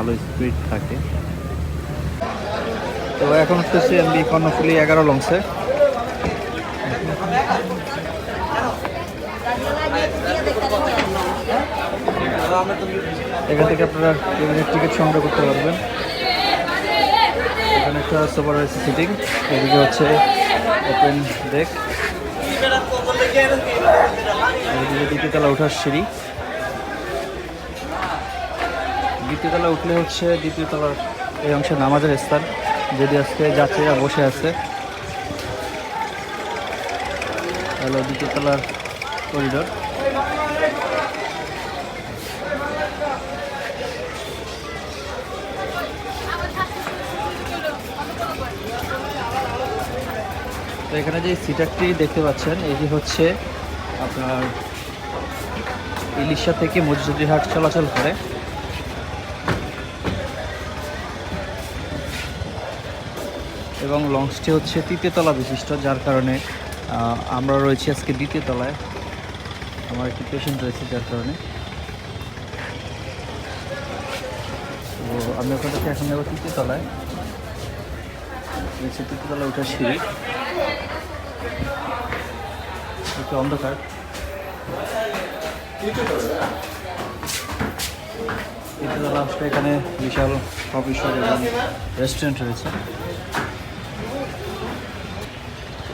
ভালো স্পিড থাকে। তো এখন উঠতেছি এমবি কর্ণফুলি এগারো লঞ্চে। এখান থেকে আপনারা ট্রেনের টিকিট সংগ্রহ করতে পারবেন। এখানে একটা সুপার রয়েছে সিটিং, এদিকে হচ্ছে ওপেন ডেক এদিকে দ্বিতীয়তলা ওঠার সিঁড়ি। দ্বিতীয়তলা উঠলে হচ্ছে দ্বিতীয়তলার এই অংশে নামাজের স্থান যদি আজকে যাত্রীরা বসে আছে। হলো দ্বিতীয়তলার করিডোর তো এখানে যে সিটারটি দেখতে পাচ্ছেন, এটি হচ্ছে আপনার ইলিশা থেকে মজুরিহাট চলাচল করে। এবং লঞ্চটি হচ্ছে তৃতীয় তলা বিশিষ্ট, যার কারণে আমরা রয়েছি আজকে দ্বিতীয় তলায়। আমার একটি পেশেন্ট রয়েছে যার কারণে। তো আমি ওখান থেকে এখন যাব তৃতীয় তলায়। রয়েছে তৃতীয় তলায় ওঠার সিঁড়ি। একটু অন্ধকার। তৃতীয়তলা আসলে এখানে বিশাল শপ এবং রেস্টুরেন্ট রয়েছে।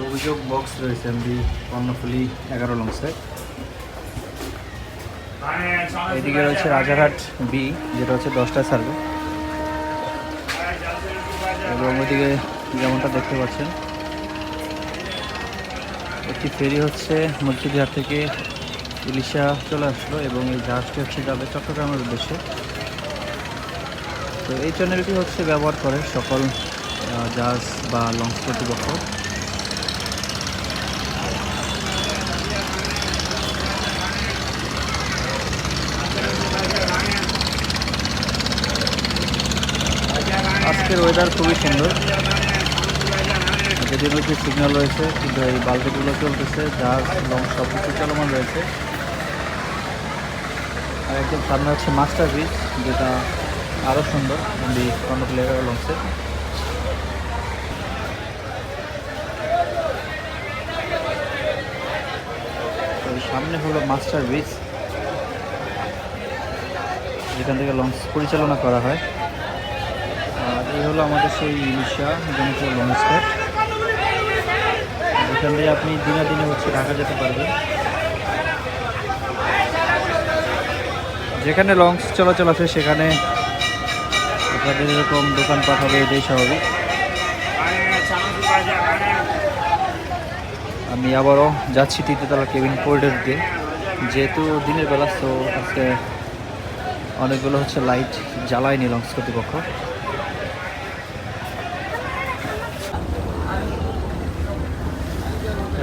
অভিযোগ বক্স রয়েছে এমবি কর্ণফুলি, এগারো লংসে এদিকে রয়েছে রাজারহাট বি যেটা হচ্ছে দশটা সার্ভে এবং ওইদিকে যেমনটা দেখতে পাচ্ছেন, একটি ফেরি হচ্ছে মসজিদহাট থেকে ইলিশা চলে আসলো এবং এই জাহাজটি হচ্ছে যাবে চট্টগ্রামের উদ্দেশ্যে। তো এই চ্যানেলটি হচ্ছে ব্যবহার করে সকল জাহাজ বা লঞ্চ কর্তৃপক্ষ। আজকের ওয়েদার খুবই সুন্দর। যেদিন হচ্ছে সিগন্যাল রয়েছে, কিন্তু এই বালতিগুলো চলতেছে জাহাজ এবং সব কিছু চলমান রয়েছে। আর একদম সামনে হচ্ছে মাস্টার ব্রিজ যেটা আরও সুন্দর কর্ণফুলি এগারো লঞ্চে সামনে হলো মাস্টার ব্রিজ যেখান থেকে লঞ্চ পরিচালনা করা হয়। এই হলো আমাদের সেই ইলিশা জনিত লঞ্চ ঘাট যেখান দিয়ে আপনি দিনে দিনে হচ্ছে ঢাকা যেতে পারবেন। যেখানে লঞ্চ চলাচল আছে, সেখানে আপনাদের এরকম দোকানপাট হবে, এটাই স্বাভাবিক। আমি আবারও যাচ্ছি তৃতীয়তলা কেবিন করিডোর দিয়ে। যেহেতু দিনের বেলা তো আজকে অনেকগুলো হচ্ছে লাইট জ্বালায়নি লঞ্চ কর্তৃপক্ষ।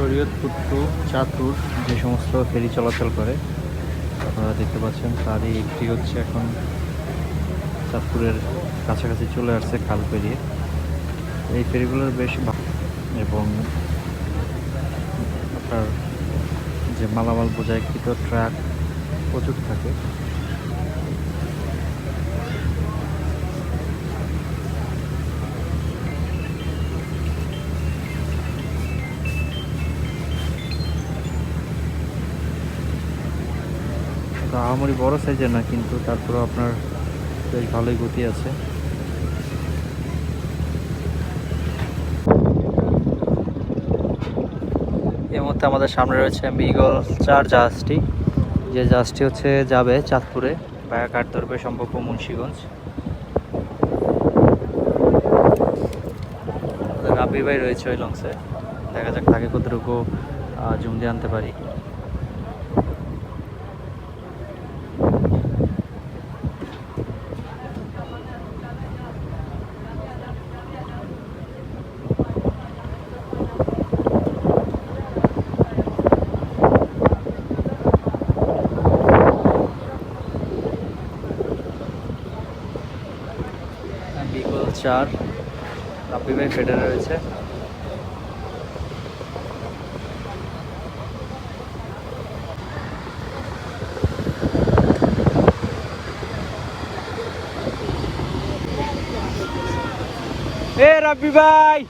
শরীয়তপুর টু চাঁদপুর যে সমস্ত ফেরি চলাচল করে, আপনারা দেখতে পাচ্ছেন তারই একটি হচ্ছে এখন চাঁদপুরের কাছাকাছি চলে আসছে খাল পেরিয়ে। এই ফেরিগুলোর বেশ এবং আপনার যে মালামাল বোঝাইকৃত ট্রাক প্রচুর থাকে। আহামরি বড় সাইজের না, কিন্তু তারপরেও আপনার বেশ ভালোই গতি আছে। এই মুহূর্তে আমাদের সামনে রয়েছে মিগল চার জাহাজটি। যে জাহাজটি হচ্ছে যাবে চাঁদপুরে ভায়া কাঠদরবে সম্ভব মুন্সীগঞ্জ। রাব্বি ভাই রয়েছে ওই লঞ্চে দেখা যাক তাকে কতটুকু জুম দিয়ে আনতে পারি বিগল চার রাব্বি ভাই ফেডারে রয়েছে। এ রাব্বি ভাই!